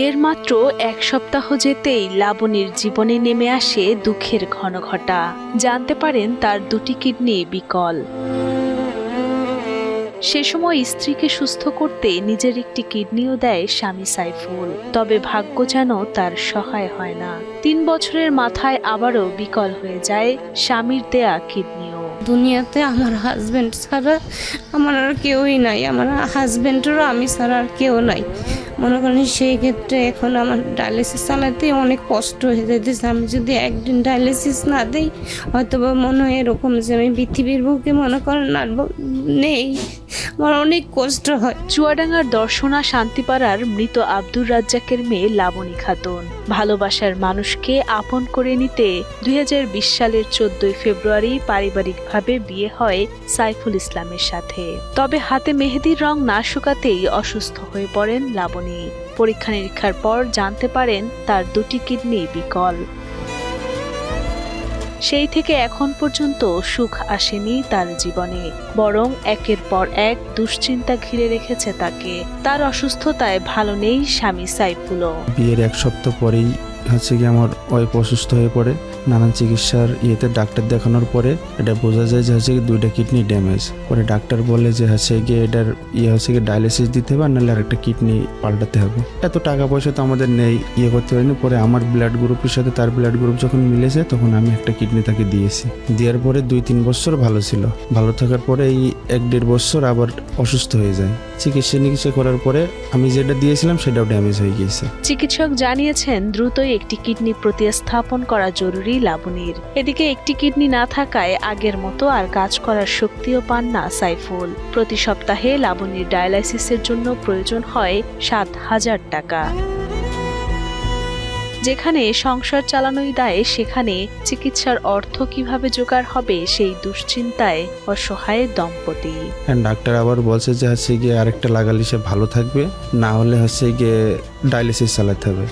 বিয়ের মাত্র এক সপ্তাহ যেতেই লাবণীর জীবনে নেমে আসে দুঃখের ঘনঘটা জানতে পারেন তার দুটি কিডনি বিকল। সে সময় স্ত্রীকে সুস্থ করতে নিজের একটি কিডনিও দেয় স্বামী সাইফুল। তবে ভাগ্য যেন তার সহায় হয় না। তিন বছরের মাথায় আবারও বিকল হয়ে যায় স্বামীর দেয়া কিডনিও। দুনিয়াতে আমার হাজবেন্ড ছাড়া আমার আর কেউই নাই। আমার হাজবেন্ডেরও আমি ছাড়া আর কেউ নাই। মনে করেন সেই ক্ষেত্রে এখন আমার ডায়ালিসিস চালাতে অনেক কষ্ট হয়ে যেতেছে আমি যদি একদিন ডায়ালিসিস না দিই হয়তো বা মনে হয় এরকম যে আমি পৃথিবীর বুকে মনে করেন আর নেই। আমার অনেক কষ্ট হয়। চুয়াডাঙ্গার দর্শনা শান্তিপাড়ার মৃত আব্দুর রাজ্জাকের মেয়ে লাবণী খাতুন। ভালোবাসার মানুষকে আপন করে নিতে দুই হাজার বিশ সালের চোদ্দই ফেব্রুয়ারি পারিবারিকভাবে বিয়ে হয় সাইফুল ইসলামের সাথে। তবে হাতে মেহেদির রং না শুকাতেই অসুস্থ হয়ে পড়েন লাবণী। পরীক্ষা নিরীক্ষার পর জানতে পারেন তার দুটি কিডনি বিকল। সেই থেকে এখন পর্যন্ত সুখ আসেনি তার জীবনে, বরং একের পর এক দুশ্চিন্তা ঘিরে রেখেছে তাকে। তার অসুস্থতায় ভালো নেই স্বামী সাইফুলও। বিয়ের এক সপ্তাহ পরেই হচ্ছে কি আমার ওয়াইফ অসুস্থ হয়ে পড়ে। নানান চিকিৎসার ইয়েতে ডাক্তার দেখানোর পরে এটা বোঝা যায় যে হচ্ছে কি দুইটা কিডনি ড্যামেজ পরে ডাক্তার বলে যে হচ্ছে গিয়ে এটার ইয়ে হচ্ছে কি ডায়ালিসিস দিতে হবে আর নাহলে আরেকটা কিডনি পাল্টাতে হবে। এত টাকা পয়সা তো আমাদের নেই ইয়ে করতে পারিনি। পরে আমার ব্লাড গ্রুপের সাথে তার ব্লাড গ্রুপ যখন মিলেছে তখন আমি একটা কিডনি তাকে দিয়েছি। দেওয়ার পরে দুই তিন বছর ভালো ছিল। ভালো থাকার পরে এই এক দেড় বছর আবার অসুস্থ হয়ে যায়। চিকিৎসা নিকিৎসা করার পরে আমি যেটা দিয়েছিলাম সেটাও ড্যামেজ হয়ে গিয়েছে। চিকিৎসক জানিয়েছেন, দ্রুতই একটি কিডনি প্রতিস্থাপন করা জরুরি লাবণীর। এদিকে একটি কিডনি না থাকায় আগের মতো আর কাজ করার শক্তিও পান না সাইফুল। প্রতি সপ্তাহে লাবণীর ডায়ালাইসিসের জন্য প্রয়োজন হয় সাত হাজার টাকা। যেখানে সংসার চালানোই দায়ে, সেখানে চিকিৎসার অর্থ কীভাবে জোগাড় হবে সেই দুশ্চিন্তায় অসহায় দম্পতি। ডাক্তার আবার বলছে যে হচ্ছে গিয়ে আরেকটা লাগালে সে ভালো থাকবে, না হলে হচ্ছে গিয়ে ডায়ালিসিস চালাতে হবে।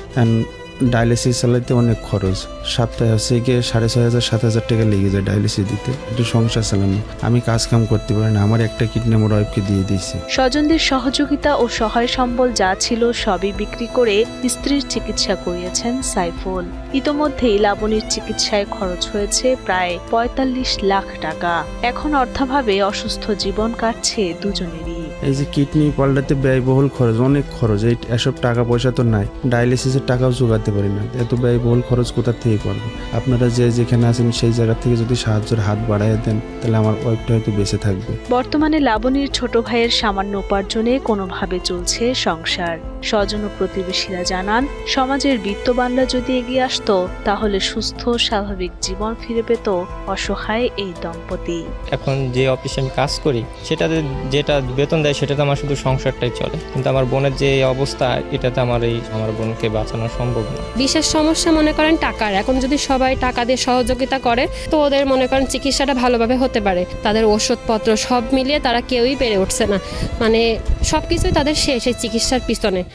ডায়ালিসিস চালাতে অনেক খরচ। সপ্তাহে হচ্ছে গিয়ে সাড়ে ছয় হাজার, সাত হাজার টাকা লেগে যায় ডায়ালিসিস দিতে। একটু সংসার চালানো আমি কাজ কাম করতে পারি না। আমার একটা কিডনি আমার ওয়াইফকে দিয়ে দিয়েছি। স্বজনদের সহযোগিতা ও সহায় সম্বল যা ছিল সবই বিক্রি করে স্ত্রীর চিকিৎসা করিয়েছেন সাইফুল। ইতোমধ্যেই লাবণীর চিকিৎসায় খরচ হয়েছে প্রায় পঁয়তাল্লিশ লাখ টাকা। এখন অর্থাভাবে অসুস্থ জীবন কাটছে দুজনেরই। এই যে কিডনি পাল্টাতে ব্যয়বহুল খরচ, অনেক খরচ, এই এসব টাকা পয়সা তো নাই। ডায়ালিসিসের টাকাও জোগাতে পারি না, এত ব্যয়বহুল খরচ কোথা থেকে করব? আপনারা যে যেখানে আছেন সেই জায়গা থেকে যদি সাহায্যের হাত বাড়ায় দেন, তাহলে আমার ওয়াইফটা হয়তো বেঁচে থাকবে। বর্তমানে লাবণীর ছোট ভাইয়ের সামান্য উপার্জনে কোনোভাবে চলছে সংসার। স্বজন ও প্রতিবেশীরা জানান সমাজের বিত্তবানরা যদি এগিয়ে আসতো তাহলে সুস্থ স্বাভাবিক জীবন ফিরে পেত অসহায় এই দম্পতি। এখন যে অফিসে আমি কাজ করি সেটাতে যেটা বেতন দেয় সেটাতে আমার শুধু সংসারটাই চলে। কিন্তু আমার বোনের যে অবস্থা এটাতে আমার এই আমার বোনকে বাঁচানো সম্ভব না। বিশেষ সমস্যা মনে করেন টাকার। এখন যদি সবাই টাকা দিয়ে সহযোগিতা করে তো ওদের মনে করেন চিকিৎসাটা ভালোভাবে হতে পারে। তাদের ওষুধপত্র সব মিলিয়ে তারা কেউই পেরে উঠছে না। মানে সব কিছুই তাদের শেষ এই চিকিৎসার পিছনে।